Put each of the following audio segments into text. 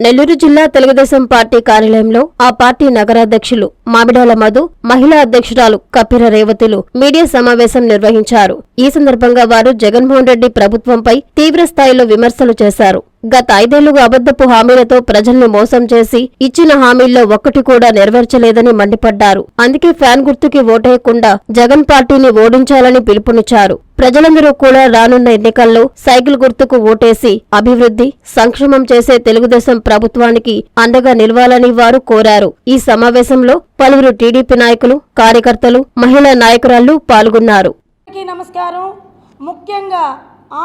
నెల్లూరు జిల్లా తెలుగుదేశం పార్టీ కార్యాలయంలో ఆ పార్టీ నగరాధ్యక్షులు మామిడాల మధు మహిళా అధ్యక్షురాలు కపిర రేవతులు మీడియా సమావేశం నిర్వహించారు. ఈ సందర్భంగా వారు జగన్మోహన్ రెడ్డి ప్రభుత్వంపై తీవ్ర స్థాయిలో విమర్శలు చేశారు. గత ఐదేళ్ళుగా అబద్దపు హామీలతో ప్రజల్ని మోసం చేసి ఇచ్చిన హామీల్లో ఒక్కటి కూడా నెరవేర్చలేదని మండిపడ్డారు. అందుకే ఫ్యాన్ గుర్తుకి ఓటేయకుండా జగన్ పార్టీని ఓడించాలని పిలుపునిచ్చారు. ప్రజలందరూ కూడా రానున్న ఎన్నికల్లో సైకిల్ గుర్తుకు ఓటేసి అభివృద్ధి సంక్షేమం చేసే తెలుగుదేశం ప్రభుత్వానికి అండగా నిలవాలని వారు కోరారు. ఈ సమావేశంలో పలువురు టీడీపీ నాయకులు కార్యకర్తలు మహిళా నాయకురాళ్ళు పాల్గొన్నారు. నమస్కారం. ముఖ్యంగా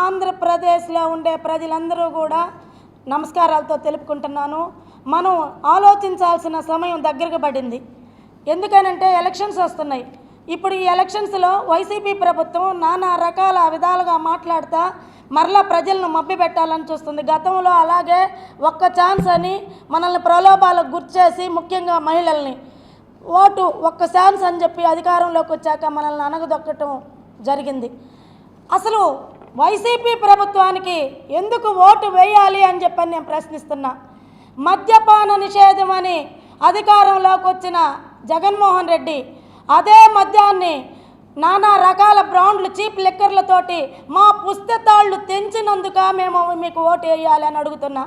ఆంధ్రప్రదేశ్లో ఉండే ప్రజలందరూ కూడా నమస్కారాలతో తెలుపుకుంటున్నాను. మనం ఆలోచించాల్సిన సమయం దగ్గరకు పడింది. ఎందుకనంటే ఎలక్షన్స్ వస్తున్నాయి. ఇప్పుడు ఈ ఎలక్షన్స్లో వైసీపీ ప్రభుత్వం నానా రకాల విధాలుగా మాట్లాడుతా మరలా ప్రజలను మబ్బి పెట్టాలని చూస్తుంది. గతంలో అలాగే ఒక్క ఛాన్స్ అని మనల్ని ప్రలోభాలకు గుర్చేసి ముఖ్యంగా మహిళల్ని ఓటు ఒక్క ఛాన్స్ అని చెప్పి అధికారంలోకి వచ్చాక మనల్ని అనగదొక్కటం జరిగింది. అసలు వైసీపీ ప్రభుత్వానికి ఎందుకు ఓటు వేయాలి అని చెప్పని నేను ప్రశ్నిస్తున్నా. మద్యపాన నిషేధం అని అధికారంలోకి వచ్చిన జగన్మోహన్ రెడ్డి అదే మద్యాన్ని నానా రకాల బ్రాండ్లు చీప్ లిక్కర్లతోటి మా పుస్తతాళ్ళు తెంచినందుక మేము మీకు ఓటు వేయాలి అని అడుగుతున్నా.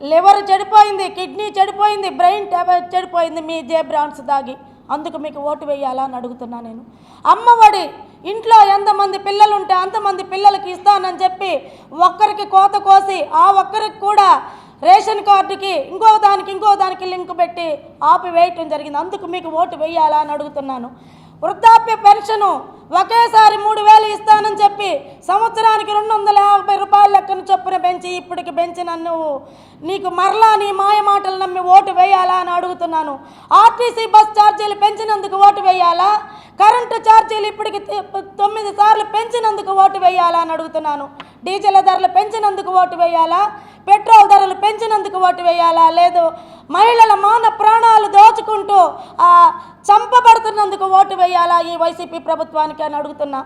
లివర్ చెడిపోయింది కిడ్నీ చెడిపోయింది బ్రెయిన్ చెడిపోయింది మీ జే బ్రాండ్స్ దాగి. అందుకు మీకు ఓటు వేయాలా అని అడుగుతున్నా నేను. అమ్మఒడి ఇంట్లో ఎంతమంది పిల్లలు ఉంటే అంతమంది పిల్లలకి ఇస్తానని చెప్పి ఒక్కరికి కోత కోసి ఆ ఒక్కరికి కూడా రేషన్ కార్డుకి ఇంకో దానికి ఇంకో దానికి లింక్ పెట్టి ఆపివేయటం జరిగింది. అందుకు మీకు ఓటు వేయాలా అని అడుగుతున్నాను. వృద్ధాప్య పెన్షను ఒకేసారి మూడు వేలు ఇస్తానని చెప్పి సంవత్సరానికి రెండు వందల యాభై రూపాయల లెక్కన చొప్పున పెంచి ఇప్పటికి పెంచిన నువ్వు. నీకు మరలా నీ మాయ మాటలు నమ్మి ఓటు వేయాలా అని అడుగుతున్నాను. ఆర్టీసీ బస్ ఛార్జీలు పెంచినందుకు ఓటు వేయాలా? కరెంటు ఛార్జీలు ఇప్పటికి తొమ్మిది సార్లు పెంచినందుకు ఓటు వేయాలా అని అడుగుతున్నాను. డీజిల్ ధరలు పెంచినందుకు ఓటు వేయాలా? పెట్రోల్ ధరలు పెంచినందుకు ఓటు వేయాలా? లేదు మహిళల మాన ప్రాణాలు దోచుకుంటూ చంపబడుతున్నందుకు ఓటు వేయాలా ఈ వైసీపీ ప్రభుత్వానికి అని అడుగుతున్నా.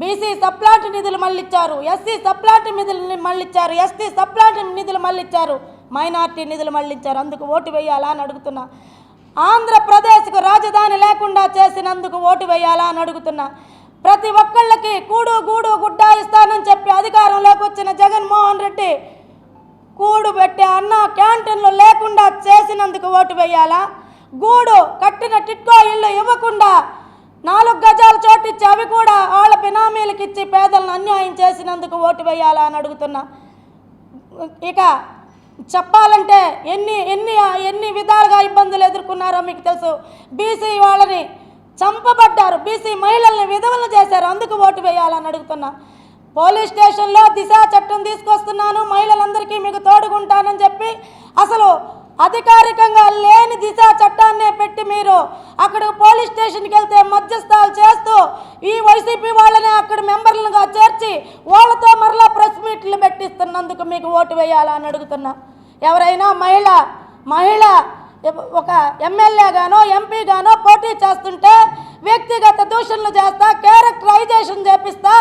బీసీ సప్లాట్ నిధులు మళ్ళిచ్చారు ఎస్సీ సప్లాట్ నిధులు మళ్ళిచ్చారు ఎస్టీ సప్లాట్ నిధులు మళ్ళిచ్చారు మైనార్టీ నిధులు మళ్ళించారు అందుకు ఓటు వేయాలా అని అడుగుతున్నా. ఆంధ్రప్రదేశ్కు రాజధాని లేకుండా చేసినందుకు ఓటు వేయాలా అని అడుగుతున్నా. ప్రతి ఒక్కళ్ళకి కూడు గూడు గుడ్డ ఇస్తానని చెప్పి అధికారంలోకి వచ్చిన జగన్మోహన్ రెడ్డి కూడు పెట్టే అన్న క్యాంటీన్లు లేకుండా చేసినందుకు ఓటు వేయాలా? గూడు కట్టిన టిట్కో ఇల్లు ఇవ్వకుండా నాలుగు గజాలు చోటిచ్చి అవి కూడా వాళ్ళ బినామీలకు ఇచ్చి పేదలను అన్యాయం చేసినందుకు ఓటు వేయాలా అని అడుగుతున్నా. ఇక చెప్పాలంటే ఎన్ని ఎన్ని ఎన్ని విధాలుగా ఇబ్బందులు ఎదుర్కొన్నారో మీకు తెలుసు. బీసీ వాళ్ళని చంపబడ్డారు. బీసీ మహిళల్ని విధవలను చేశారు. అందుకు ఓటు వేయాలని అడుగుతున్నా. పోలీస్ స్టేషన్లో దిశ చట్టం తీసుకొస్తున్నాను. మహిళలందరికీ మీకు తోడుకుంటానని చెప్పి అసలు అధికారికంగా లేని దిశ చట్టాన్నే పెట్టి మీరు అక్కడ పోలీస్ స్టేషన్కి వెళ్తే మధ్యస్థాలు చేస్తూ ఈ వైసీపీ వాళ్ళని అక్కడ మెంబర్లుగా చేర్చి వాళ్ళతో మరలా ప్రెస్ మీట్లు పెట్టిస్తున్నందుకు మీకు ఓటు వేయాలని అడుగుతున్నా. ఎవరైనా మహిళ మహిళ ఒక ఎమ్మెల్యేగానో ఎంపీగానో పోటీ చేస్తుంటే వ్యక్తిగత దూషణలు చేస్తా క్యారెక్టరైజేషన్ చేపిస్తా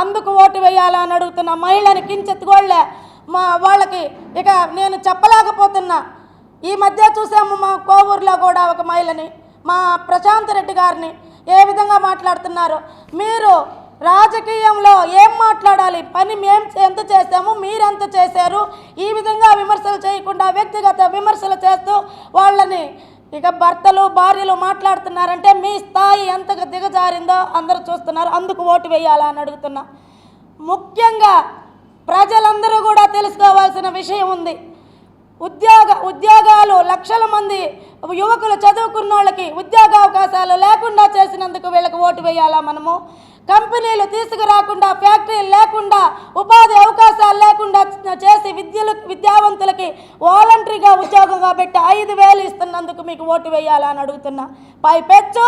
అందుకు ఓటు వేయాలా అని అడుగుతున్నా మహిళని కించెత్తుకోళ్ళే మా వాళ్ళకి ఇక నేను చెప్పలేకపోతున్నా. ఈ మధ్య చూసాము మా కోవూరులో కూడా ఒక మహిళని మా ప్రశాంత్ రెడ్డి గారిని ఏ విధంగా మాట్లాడుతున్నారు? మీరు రాజకీయంలో ఏం మాట్లాడాలి? పని మేము ఎంత చేసాము మీరు ఎంత చేశారు? ఈ విధంగా విమర్శలు చేయకుండా వ్యక్తిగత విమర్శలు చేస్తూ వాళ్ళని ఇక భర్తలు భార్యలు మాట్లాడుతున్నారంటే మీ స్థాయి ఎంతగా దిగజారిందో అందరూ చూస్తున్నారు. అందుకు ఓటు వేయాలా అని అడుగుతున్నా. ముఖ్యంగా ప్రజలందరూ కూడా తెలుసుకోవాల్సిన విషయం ఉంది. ఉద్యోగ ఉద్యోగాలు లక్షల మంది యువకులు చదువుకున్న వాళ్ళకి ఉద్యోగ అవకాశాలు లేకుండా చేసినందుకు వీళ్ళకి ఓటు వేయాలా మనము? కంపెనీలు తీసుకురాకుండా ఫ్యాక్టరీలు లేకుండా ఉపాధి అవకాశాలు లేకుండా చేసి విద్యలు విద్యావంతులకి వాలంటరీగా ఉద్యోగంగా పెట్టి ఐదు వేలు ఇస్తున్నందుకు మీకు ఓటు వేయాలని అడుగుతున్నా. అడుగుతున్నా పైపెచ్చు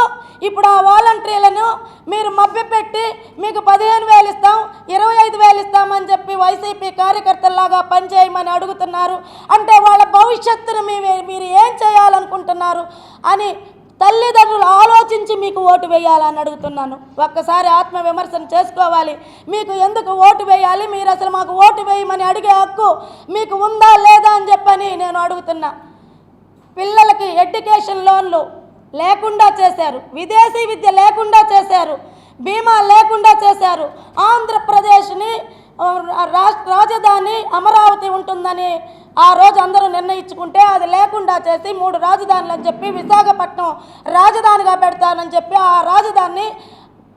ఇప్పుడు ఆ వాలంటరీలను మీరు మభ్యపెట్టి మీకు పదిహేను వేలు ఇస్తాం ఇరవై ఐదు వేలు ఇస్తామని చెప్పి వైసీపీ కార్యకర్తల్లాగా పనిచేయమని అడుగుతున్నారు. అంటే వాళ్ళ భవిష్యత్తును మీ మీరు ఏం చేయాలనుకుంటున్నారు అని తల్లిదండ్రులు ఆలోచించి మీకు ఓటు వేయాలని అడుగుతున్నాను. ఒక్కసారి ఆత్మ విమర్శన చేసుకోవాలి. మీకు ఎందుకు ఓటు వేయాలి? మీరు అసలు మాకు ఓటు వేయమని అడిగే హక్కు మీకు ఉందా లేదా అని చెప్పని నేను అడుగుతున్నా. పిల్లలకి ఎడ్యుకేషన్ లోన్లు లేకుండా చేశారు. విదేశీ విద్య లేకుండా చేశారు. బీమా లేకుండా చేశారు. ఆంధ్రప్రదేశ్ని రాష్ట్ర రాజధాని అమరావతి ఉంటుందని ఆ రోజు అందరూ నిర్ణయించుకుంటే అది లేకుండా చేసి మూడు రాజధానులు అని చెప్పి విశాఖపట్నం రాజధానిగా పెడతానని చెప్పి ఆ రాజధానిని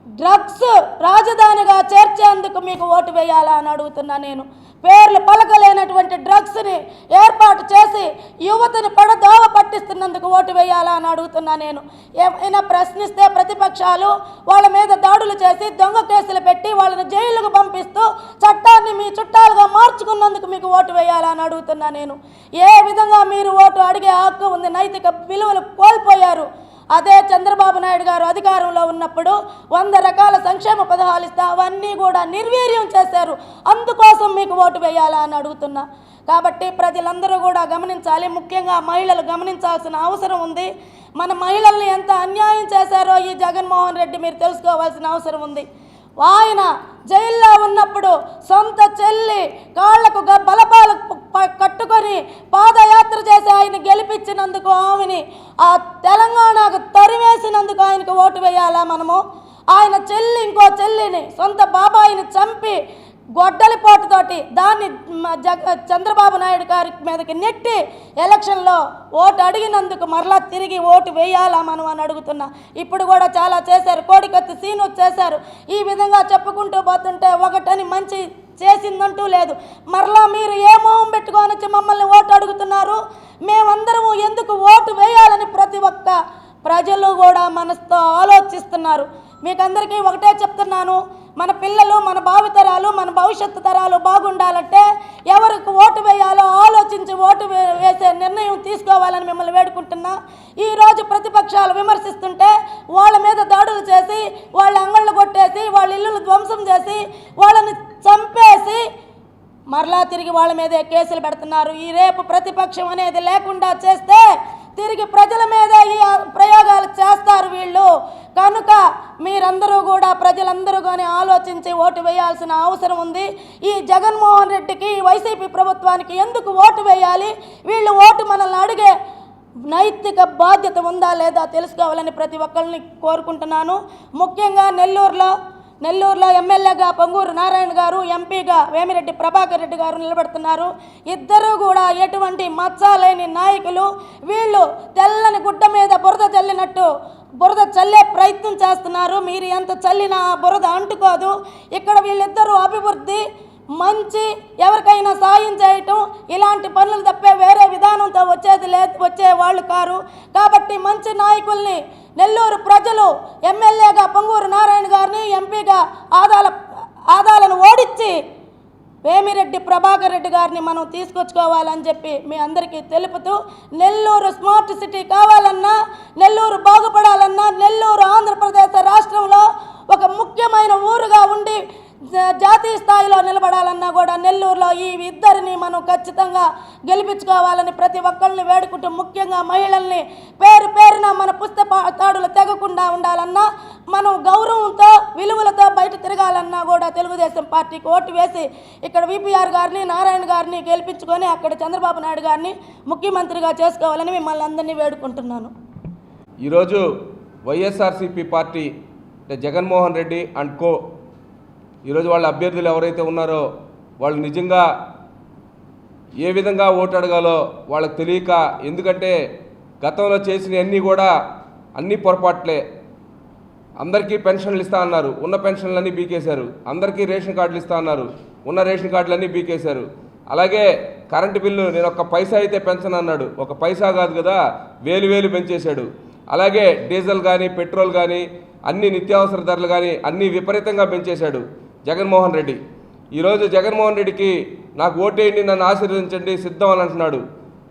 డ్రగ్స్ రాజధానిగా చేర్చేందుకు మీకు ఓటు వేయాలా అని అడుగుతున్నా నేను. పేర్లు పలకలేనటువంటి డ్రగ్స్ని ఏర్పాటు చేసి యువతని పడదోవ పట్టిస్తున్నందుకు ఓటు వేయాలా అని అడుగుతున్నా నేను. ఏమైనా ప్రశ్నిస్తే ప్రతిపక్షాలు వాళ్ళ మీద దాడులు చేసి దొంగ కేసులు పెట్టి వాళ్ళని జైలుకు పంపిస్తూ చట్టాన్ని మీ చుట్టాలుగా మార్చుకున్నందుకు మీకు ఓటు వేయాలా అని అడుగుతున్నా నేను. ఏ విధంగా మీరు ఓటు అడిగే హక్కు ఉంది? నైతిక విలువలు కోల్పోయారు. అదే చంద్రబాబు నాయుడు గారు అధికారంలో ఉన్నప్పుడు వంద రకాల సంక్షేమ పథకాలు ఇస్తే అవన్నీ కూడా నిర్వీర్యం చేశారు. అందుకోసం మీకు ఓటు వేయాలా అని అడుగుతున్నా. కాబట్టి ప్రజలందరూ కూడా గమనించాలి. ముఖ్యంగా మహిళలు గమనించాల్సిన అవసరం ఉంది. మన మహిళల్ని ఎంత అన్యాయం చేశారో ఈ జగన్మోహన్ రెడ్డి మీరు తెలుసుకోవాల్సిన అవసరం ఉంది. ఆయన జైల్లో ఉన్నప్పుడు సొంత చెల్లి కాళ్ళకు గ- బలపాలు కట్టుకొని పాదయాత్ర చేసి ఆయన గెలిపించినందుకు ఆమెని ఆ తెలంగాణకు తరివేసినందుకు ఆయనకు ఓటు వేయాలా మనము? ఆయన చెల్లి ఇంకో చెల్లిని సొంత బాబాయిని చంపి గొడ్డలిపోటుతోటి దాన్ని జగ చంద్రబాబు నాయుడు గారి మీదకి నెట్టి ఎలక్షన్లో ఓటు అడిగినందుకు మరలా తిరిగి ఓటు వేయాలా మనం అని అడుగుతున్నా. ఇప్పుడు కూడా చాలా చేశారు. కోడికత్తి సీను చేశారు ఈ విధంగా చెప్పుకుంటూ పోతుంటే ఒకటని మంచి చేసిందంటూ లేదు. మరలా మీరు ఏ మొహం పెట్టుకొని వచ్చి మమ్మల్ని ఓటు అడుగుతున్నారు? మేమందరము ఎందుకు ఓటు వేయాలని ప్రతి ఒక్క ప్రజలు కూడా మనసుతో ఆలోచిస్తున్నారు. మీకందరికీ ఒకటే చెప్తున్నాను. మన పిల్లలు మన భావితరాలు మన భవిష్యత్తు తరాలు బాగుండాలంటే ఎవరికి ఓటు వేయాలో ఆలోచించి ఓటు వేసే నిర్ణయం తీసుకోవాలని మిమ్మల్ని వేడుకుంటున్నా. ఈరోజు ప్రతిపక్షాలు విమర్శిస్తుంటే వాళ్ళ మీద దాడులు చేసి వాళ్ళ అంగళ్ళు కొట్టేసి వాళ్ళ ఇల్లులు ధ్వంసం చేసి వాళ్ళని చంపేసి మరలా తిరిగి వాళ్ళ మీదే కేసులు పెడుతున్నారు. ఈ రేపు ప్రతిపక్షం అనేది లేకుండా చేస్తే తిరిగి ప్రజల మీద ఈ ప్రయోగాలు చేస్తారు వీళ్ళు. కనుక మీరందరూ కూడా ప్రజలందరూ కానీ ఆలోచించి ఓటు వేయాల్సిన అవసరం ఉంది. ఈ జగన్మోహన్ రెడ్డికి వైసీపీ ప్రభుత్వానికి ఎందుకు ఓటు వేయాలి? వీళ్ళు ఓటు మనల్ని అడిగే నైతిక బాధ్యత ఉందా లేదా తెలుసుకోవాలని ప్రతి ఒక్కరిని కోరుకుంటున్నాను. ముఖ్యంగా నెల్లూరులో నెల్లూరులో ఎమ్మెల్యేగా పొంగూరు నారాయణ గారు ఎంపీగా వేమిరెడ్డి ప్రభాకర్ రెడ్డి గారు నిలబడుతున్నారు. ఇద్దరూ కూడా ఎటువంటి మచ్చ లేని నాయకులు. వీళ్ళు తెల్లని గుడ్డ మీద బురద చల్లినట్టు బురద చల్లే ప్రయత్నం చేస్తున్నారు. మీరు ఎంత చల్లినా బురద అంటుకోదు. ఇక్కడ వీళ్ళిద్దరూ అభివృద్ధి మంచి ఎవరికైనా సాయం చేయటం ఇలాంటి పనులు తప్పే వేరే విధానంతో వచ్చేది లేదు వచ్చే వాళ్ళు కారు. కాబట్టి మంచి నాయకుల్ని నెల్లూరు ప్రజలు ఎమ్మెల్యేగా పొంగూరు నారాయణ గారిని ఎంపీగా ఆదాల ఆదాలను ఓడించి వేమిరెడ్డి ప్రభాకర్ రెడ్డి గారిని మనం తీసుకొచ్చుకోవాలని చెప్పి మీ అందరికీ తెలుపుతూ నెల్లూరు స్మార్ట్ సిటీ కావాలన్నా నెల్లూరు బాగుపడాలన్నా నెల్లూరు ఆంధ్రప్రదేశ్ రాష్ట్రంలో ఒక ముఖ్యమైన ఊరుగా ఉండి జాతీయ స్థాయిలో నిలబడాలన్నా కూడా నెల్లూరులో ఈ ఇద్దరిని మనం ఖచ్చితంగా గెలిపించుకోవాలని ప్రతి ఒక్కరిని వేడుకుంటూ ముఖ్యంగా మహిళల్ని పేరు పేరున మన పుస్తక తాడులు తెగకుండా ఉండాలన్నా మనం గౌరవంతో విలువలతో బయట తిరగాలన్నా కూడా తెలుగుదేశం పార్టీకి ఓటు వేసి ఇక్కడ విపిఆర్ గారిని నారాయణ గారిని గెలిపించుకొని అక్కడ చంద్రబాబు నాయుడు గారిని ముఖ్యమంత్రిగా చేసుకోవాలని మిమ్మల్ని అందరినీ వేడుకుంటున్నాను. ఈరోజు వైఎస్ఆర్సీపీ పార్టీ అంటే జగన్మోహన్ రెడ్డి అండ్ కో ఈరోజు వాళ్ళ అభ్యర్థులు ఎవరైతే ఉన్నారో వాళ్ళు నిజంగా ఏ విధంగా ఓటు అడగాలో వాళ్ళకి తెలియక ఎందుకంటే గతంలో చేసినవన్నీ కూడా అన్ని పొరపాట్లే. అందరికీ పెన్షన్లు ఇస్తా అన్నారు. ఉన్న పెన్షన్లన్నీ బీకేశారు. అందరికీ రేషన్ కార్డులు ఇస్తా అన్నారు. ఉన్న రేషన్ కార్డులన్నీ బీకేశారు. అలాగే కరెంటు బిల్లు నేను ఒక పైసా అయితే పెంచను అన్నాడు. ఒక పైసా కాదు కదా వేలు వేలు పెంచేశాడు. అలాగే డీజిల్ కానీ పెట్రోల్ కానీ అన్ని నిత్యావసర ధరలు కానీ అన్నీ విపరీతంగా పెంచేశాడు. జగన్మోహన్ రెడ్డి. ఈరోజు జగన్మోహన్ రెడ్డికి నాకు ఓటేయండి నన్ను ఆశీర్వదించండి సిద్ధం అని అంటున్నాడు.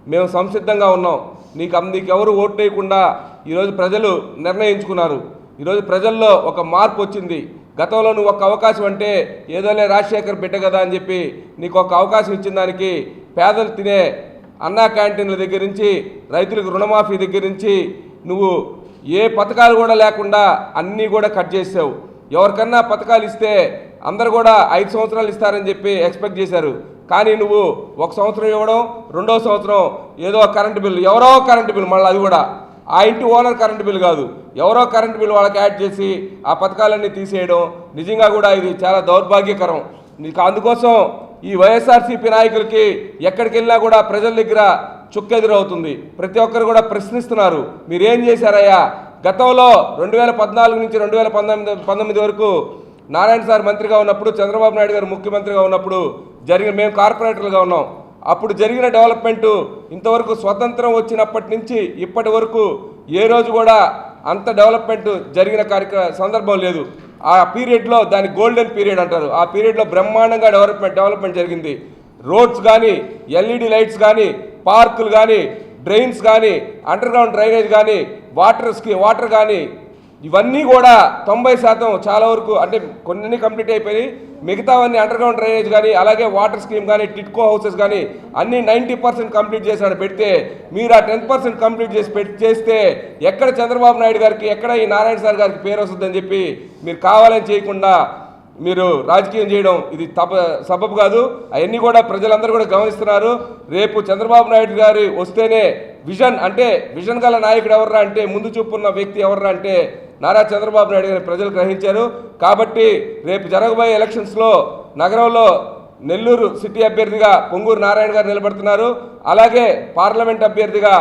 మేము సంసిద్ధంగా ఉన్నాం. నీకు అం- నీకు ఎవరు ఓటు వేయకుండా ఈరోజు ప్రజలు నిర్ణయించుకున్నారు. ఈరోజు ప్రజల్లో ఒక మార్పు వచ్చింది. గతంలో నువ్వు ఒక అవకాశం అంటే ఏదోలే రాజశేఖర్ బిడ్డ కదా అని చెప్పి నీకు ఒక అవకాశం ఇచ్చిన దానికి పేదలు తినే అన్నా క్యాంటీన్ల దగ్గర నుంచి రైతులకు రుణమాఫీ దగ్గర నుంచి నువ్వు ఏ పథకాలు కూడా లేకుండా అన్నీ కూడా కట్ చేసావు ఎవరికన్నా పథకాలు ఇస్తే అందరు కూడా ఐదు సంవత్సరాలు ఇస్తారని చెప్పి ఎక్స్పెక్ట్ చేశారు. కానీ నువ్వు ఒక సంవత్సరం ఇవ్వడం రెండో సంవత్సరం ఏదో కరెంటు బిల్లు ఎవరో కరెంటు బిల్లు మళ్ళీ అది కూడా. ఆ ఇంటి ఓనర్ కరెంటు బిల్లు కాదు. ఎవరో కరెంటు బిల్లు వాళ్ళకి యాడ్ చేసి ఆ పథకాలన్నీ తీసేయడం నిజంగా కూడా ఇది చాలా దౌర్భాగ్యకరం. నీకు అందుకోసం ఈ వైఎస్ఆర్సీపీ నాయకులకి ఎక్కడికి వెళ్ళినా కూడా ప్రజల దగ్గర చుక్కెదురవుతుంది. ప్రతి ఒక్కరు కూడా ప్రశ్నిస్తున్నారు. మీరేం చేశారయ్యా? గతంలో రెండు వేల పద్నాలుగు నుంచి రెండు వేల పంతొమ్మిది పంతొమ్మిది వరకు నారాయణ సార్ మంత్రిగా ఉన్నప్పుడు చంద్రబాబు నాయుడు గారు ముఖ్యమంత్రిగా ఉన్నప్పుడు జరిగిన మేము కార్పొరేటర్లుగా ఉన్నాం. అప్పుడు జరిగిన డెవలప్మెంటు ఇంతవరకు స్వతంత్రం వచ్చినప్పటి నుంచి ఇప్పటి వరకు ఏ రోజు కూడా అంత డెవలప్మెంట్ జరిగిన కార్యక్రమ సందర్భం లేదు. ఆ పీరియడ్లో దాని గోల్డెన్ పీరియడ్ అంటారు. ఆ పీరియడ్లో బ్రహ్మాండంగా డెవలప్మెంట్ డెవలప్మెంట్ జరిగింది. రోడ్స్ కానీ ఎల్ఈడి లైట్స్ కానీ పార్కులు కానీ డ్రైన్స్ కానీ అండర్ గ్రౌండ్ డ్రైనేజ్ కానీ వాటర్ స్కీ వాటర్ కానీ ఇవన్నీ కూడా తొంభై శాతం చాలా వరకు అంటే కొన్ని కంప్లీట్ అయిపోయి మిగతావన్నీ అండర్ గ్రౌండ్ డ్రైనేజ్ కానీ అలాగే వాటర్ స్కీమ్ కానీ టిట్కో హౌసెస్ కానీ అన్నీ నైంటీ పర్సెంట్ కంప్లీట్ చేశాడు పెడితే మీరు ఆ టెన్ పర్సెంట్ కంప్లీట్ చేసి పెట్టి చేస్తే ఎక్కడ చంద్రబాబు నాయుడు గారికి ఎక్కడ ఈ నారాయణ సార్ గారికి పేరు వస్తుందని చెప్పి మీరు కావాలని చేయకుండా మీరు రాజకీయం చేయడం ఇది తప సబబు కాదు. అవన్నీ కూడా ప్రజలందరూ కూడా గమనిస్తున్నారు. రేపు చంద్రబాబు నాయుడు గారు వస్తేనే విజన్ అంటే విజన్ గల నాయకుడు ఎవర్రా అంటే ముందు చూపున్న వ్యక్తి ఎవర్రా అంటే నారా చంద్రబాబు నాయుడు గారి ప్రజలు గ్రహించారు. కాబట్టి రేపు జరగబోయే ఎలక్షన్స్లో నగరంలో నెల్లూరు సిటీ అభ్యర్థిగా పొంగూరు నారాయణ గారు నిలబడుతున్నారు. అలాగే పార్లమెంట్ అభ్యర్థిగా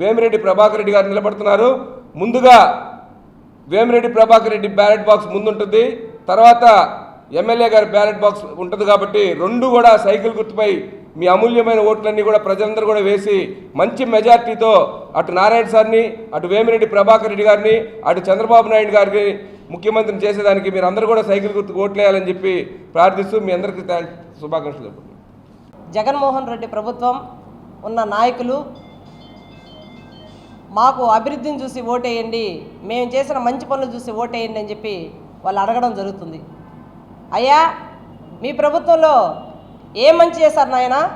వేమిరెడ్డి ప్రభాకర్ రెడ్డి గారు నిలబడుతున్నారు. ముందుగా వేమిరెడ్డి ప్రభాకర్ రెడ్డి బ్యాలెట్ బాక్స్ ముందుంటుంది. తర్వాత ఎమ్మెల్యే గారి బ్యాలెట్ బాక్స్ ఉంటుంది కాబట్టి రెండు కూడా సైకిల్ గుర్తుపై మీ అమూల్యమైన ఓట్లన్నీ కూడా ప్రజలందరూ కూడా వేసి మంచి మెజార్టీతో అటు నారాయణ సార్ని అటు వేమిరెడ్డి ప్రభాకర్ రెడ్డి గారిని అటు చంద్రబాబు నాయుడు గారిని ముఖ్యమంత్రిని చేసేదానికి మీరు అందరూ కూడా సైకిల్ గుర్తు ఓట్లేయాలని చెప్పి ప్రార్థిస్తూ మీ అందరికీ శుభాకాంక్షలు చెప్పుకుంటున్నాను. జగన్మోహన్ రెడ్డి ప్రభుత్వం ఉన్న నాయకులు మాకు అభివృద్ధిని చూసి ఓటేయండి మేము చేసిన మంచి పనులు చూసి ఓటేయండి అని చెప్పి వాళ్ళు అడగడం జరుగుతుంది అయ్యా మీ ప్రభుత్వంలో ఏం మంచి చేశారు నాయన?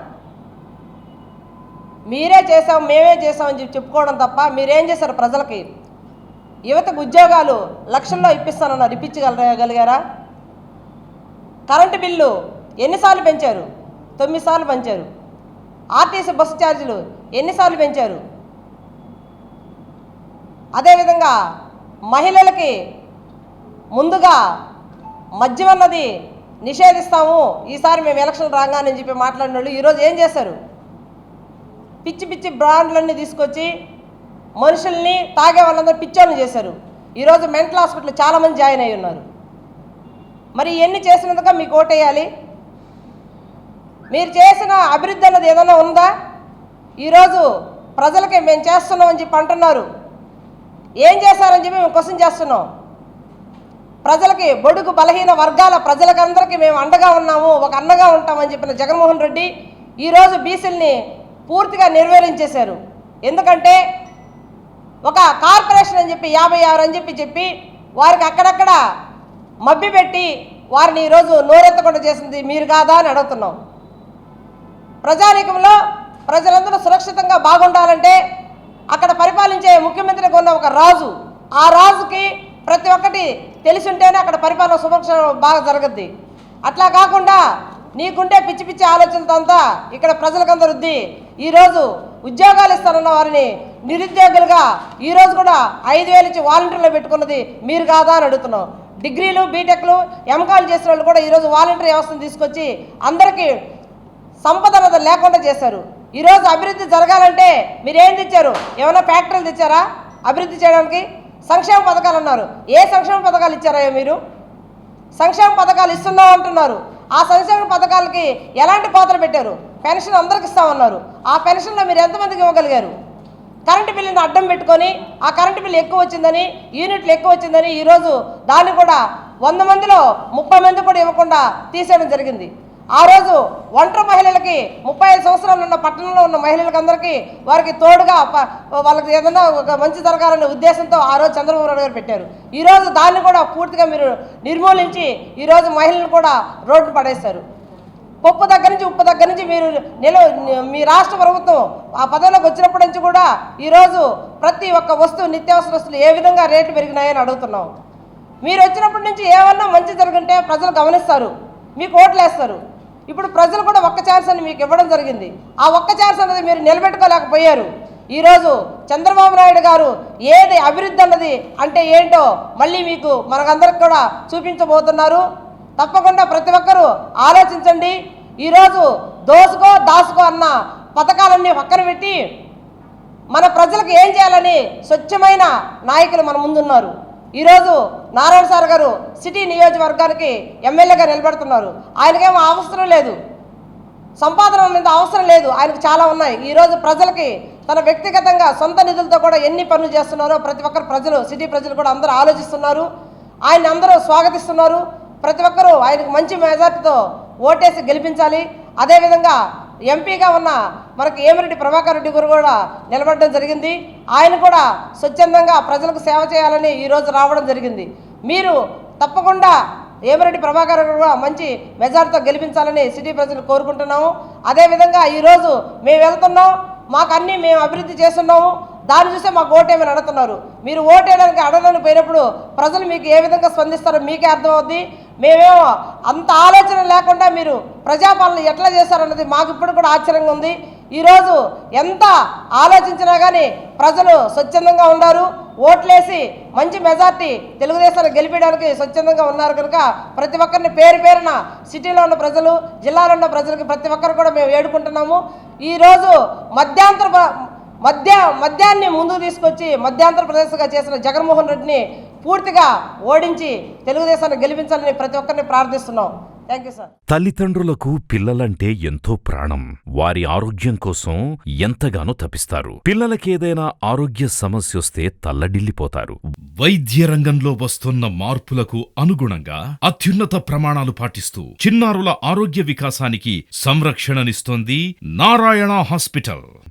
మీరే చేసాం మేమే చేసామని చెప్పి చెప్పుకోవడం తప్ప మీరేం చేశారు ప్రజలకి? యువతకు ఉద్యోగాలు లక్షల్లో ఇప్పిస్తానన్నారు. ఇప్పించగలగలిగారా? కరెంటు బిల్లు ఎన్నిసార్లు పెంచారు? తొమ్మిది సార్లు పెంచారు. ఆర్టీసీ బస్సు ఛార్జీలు ఎన్నిసార్లు పెంచారు? అదేవిధంగా మహిళలకి ముందుగా మద్యం అన్నది నిషేధిస్తాము. ఈసారి మేము ఎలక్షన్ రాగానే అని చెప్పి మాట్లాడిన వాళ్ళు ఈరోజు ఏం చేశారు? పిచ్చి పిచ్చి బ్రాండ్లన్నీ తీసుకొచ్చి మనుషుల్ని తాగే వాళ్ళందరూ పిచ్చోళ్ళు చేశారు. ఈరోజు మెంటల్ హాస్పిటల్ చాలామంది జాయిన్ అయి ఉన్నారు. మరి ఎన్ని చేసినందుక మీకు ఓటేయాలి? మీరు చేసిన అభివృద్ధి అన్నది ఏదైనా ఉందా? ఈరోజు ప్రజలకి మేము చేస్తున్నామని చెప్పి అంటున్నారు. ఏం చేశారని చెప్పి మేము క్వశ్చన్ చేస్తున్నాం. ప్రజలకి బడుగు బలహీన వర్గాల ప్రజలకందరికీ మేము అండగా ఉన్నాము ఒక అండగా ఉంటామని చెప్పిన జగన్మోహన్ రెడ్డి ఈరోజు బీసీల్ని పూర్తిగా నిర్వీర్యించేశారు ఎందుకంటే ఒక కార్పొరేషన్ అని చెప్పి యాభై ఆరు అని చెప్పి చెప్పి వారికి అక్కడక్కడ మభ్యపెట్టి వారిని ఈరోజు నోరెత్తకుండా చేసింది మీరు కాదా అని అడుగుతున్నాం. ప్రజానీకంలో ప్రజలందరూ సురక్షితంగా బాగుండాలంటే అక్కడ పరిపాలించే ముఖ్యమంత్రికి ఉన్న ఒక రాజు. ఆ రాజుకి ప్రతి ఒక్కటి తెలిసి ఉంటేనే అక్కడ పరిపాలన సుభక్షణ బాగా జరగద్ది. అట్లా కాకుండా నీకుంటే పిచ్చి పిచ్చి ఆలోచనతో అంతా ఇక్కడ ప్రజలకందరూ వృద్ధి ఈరోజు ఉద్యోగాలు ఇస్తానన్న వారిని నిరుద్యోగులుగా ఈరోజు కూడా ఐదు వేలు ఇచ్చి వాలంటీర్లో పెట్టుకున్నది మీరు కాదా అని అడుగుతున్నాం. డిగ్రీలు బీటెక్లు ఎంకాలు చేసిన వాళ్ళు కూడా ఈరోజు వాలంటీర్ వ్యవస్థను తీసుకొచ్చి అందరికీ సంపద లేకుండా చేశారు. ఈరోజు అభివృద్ధి జరగాలంటే మీరు ఏం తెచ్చారు? ఏమైనా ఫ్యాక్టరీలు తెచ్చారా? అభివృద్ధి చేయడానికి సంక్షేమ పథకాలు అన్నారు. ఏ సంక్షేమ పథకాలు ఇచ్చారయ్యా మీరు? సంక్షేమ పథకాలు ఇస్తున్నాం అంటున్నారు. ఆ సంక్షేమ పథకాలకి ఎలాంటి పాత్ర పెట్టారు? పెన్షన్ అందరికి ఇస్తామన్నారు. ఆ పెన్షన్లో మీరు ఎంతమందికి ఇవ్వగలిగారు? కరెంటు బిల్లుని అడ్డం పెట్టుకొని ఆ కరెంటు బిల్లు ఎక్కువ వచ్చిందని యూనిట్లు ఎక్కువ వచ్చిందని ఈరోజు దాన్ని కూడా వంద మందిలో ముప్పై మంది కూడా ఇవ్వకుండా తీసేయడం జరిగింది. ఆ రోజు ఒంటరి మహిళలకి ముప్పై ఐదు సంవత్సరాలు ఉన్న పట్టణంలో ఉన్న మహిళలకి అందరికీ వారికి తోడుగా వాళ్ళకి ఏదైనా ఒక మంచి జరగాలనే ఉద్దేశంతో ఆ రోజు చంద్రబాబు నాయుడు గారు పెట్టారు. ఈరోజు దాన్ని కూడా పూర్తిగా మీరు నిర్మూలించి ఈరోజు మహిళలను కూడా రోడ్డు పడేశారు. పప్పు దగ్గర నుంచి ఉప్పు దగ్గర నుంచి మీరు నిల మీ రాష్ట్ర ప్రభుత్వం ఆ పదవిలోకి వచ్చినప్పటి నుంచి కూడా ఈరోజు ప్రతి ఒక్క వస్తువు నిత్యావసర వస్తువులు ఏ విధంగా రేటు పెరిగినాయని అడుగుతున్నాం. మీరు వచ్చినప్పటి నుంచి ఏమన్నా మంచి జరుగుంటే ప్రజలు గమనిస్తారు. మీకు ఓట్లు వేస్తారు ఇప్పుడు ప్రజలు కూడా ఒక్క ఛాన్స్ అని మీకు ఇవ్వడం జరిగింది. ఆ ఒక్క ఛాన్స్ అనేది మీరు నిలబెట్టుకోలేకపోయారు. ఈరోజు చంద్రబాబు నాయుడు గారు ఏది అభివృద్ధి అన్నది అంటే ఏంటో మళ్ళీ మీకు మనకందరికి కూడా చూపించబోతున్నారు. తప్పకుండా ప్రతి ఒక్కరూ ఆలోచించండి. ఈరోజు దోసుకో దాసుకో అన్న పథకాలన్నీ పక్కన పెట్టి మన ప్రజలకు ఏం చేయాలని స్వచ్ఛమైన నాయకులు మన ముందున్నారు. ఈరోజు నారాయణ సార్ గారు సిటీ నియోజకవర్గానికి ఎమ్మెల్యేగా నిలబడుతున్నారు. ఆయనకేమో అవసరం లేదు. సంపాదన మీద అవసరం లేదు. ఆయనకు చాలా ఉన్నాయి. ఈరోజు ప్రజలకి తన వ్యక్తిగతంగా సొంత నిధులతో కూడా ఎన్ని పనులు చేస్తున్నారో ప్రతి ఒక్కరు ప్రజలు సిటీ ప్రజలు కూడా అందరూ ఆలోచిస్తున్నారు. ఆయన అందరూ స్వాగతిస్తున్నారు. ప్రతి ఒక్కరూ ఆయనకు మంచి మెజార్టీతో ఓటేసి గెలిపించాలి. అదేవిధంగా ఎంపీగా ఉన్న మనకి ఏమిరెడ్డి ప్రభాకర్ రెడ్డి గారు కూడా నిలబడడం జరిగింది. ఆయన కూడా స్వచ్ఛందంగా ప్రజలకు సేవ చేయాలని ఈరోజు రావడం జరిగింది. మీరు తప్పకుండా ఏమిరెడ్డి ప్రభాకర్ కూడా మంచి మెజార్టీతో గెలిపించాలని సిటీ ప్రజలు కోరుకుంటున్నాము. అదేవిధంగా ఈరోజు మేము వెళ్తున్నాం. మాకు అన్నీ మేము అభివృద్ధి చేస్తున్నాము. దాన్ని చూస్తే మాకు ఓటేమని అడుగుతున్నారు. మీరు ఓటేయడానికి అడగడానికి పోయినప్పుడు ప్రజలు మీకు ఏ విధంగా స్పందిస్తారో మీకే అర్థమవుద్ది. మేమేమో అంత ఆలోచన లేకుండా మీరు ప్రజాపాలన ఎట్లా చేస్తారన్నది మాకు ఇప్పుడు కూడా ఆశ్చర్యంగా ఉంది. ఈరోజు ఎంత ఆలోచించినా కానీ ప్రజలు స్వచ్ఛందంగా ఉన్నారు. ఓట్లేసి మంచి మెజార్టీ తెలుగుదేశాన్ని గెలిపించడానికి స్వచ్ఛందంగా ఉన్నారు కనుక ప్రతి ఒక్కరిని పేరు పేరున సిటీలో ఉన్న ప్రజలు జిల్లాలో ఉన్న ప్రజలకి ప్రతి ఒక్కరు కూడా మేము ఏడుకుంటున్నాము ఈరోజు మధ్యాంతర మధ్య మద్యాన్ని ముందుకు తీసుకొచ్చి మధ్యాంతర ప్రదేశ్గా చేసిన జగన్మోహన్ రెడ్డిని పూర్తిగా ఓడించి తెలుగుదేశాన్ని గెలిపించాలని ప్రతి ఒక్కరిని ప్రార్థిస్తున్నాం. తల్లిదండ్రులకు పిల్లలంటే ఎంతో ప్రాణం. వారి ఆరోగ్యం కోసం ఎంతగానో తపిస్తారు. పిల్లలకేదైనా ఆరోగ్య సమస్యొస్తే తల్లడిల్లిపోతారు. వైద్య రంగంలో వస్తున్న మార్పులకు అనుగుణంగా అత్యున్నత ప్రమాణాలు పాటిస్తూ చిన్నారుల ఆరోగ్య వికాసానికి సంరక్షణనిస్తోంది నారాయణ హాస్పిటల్.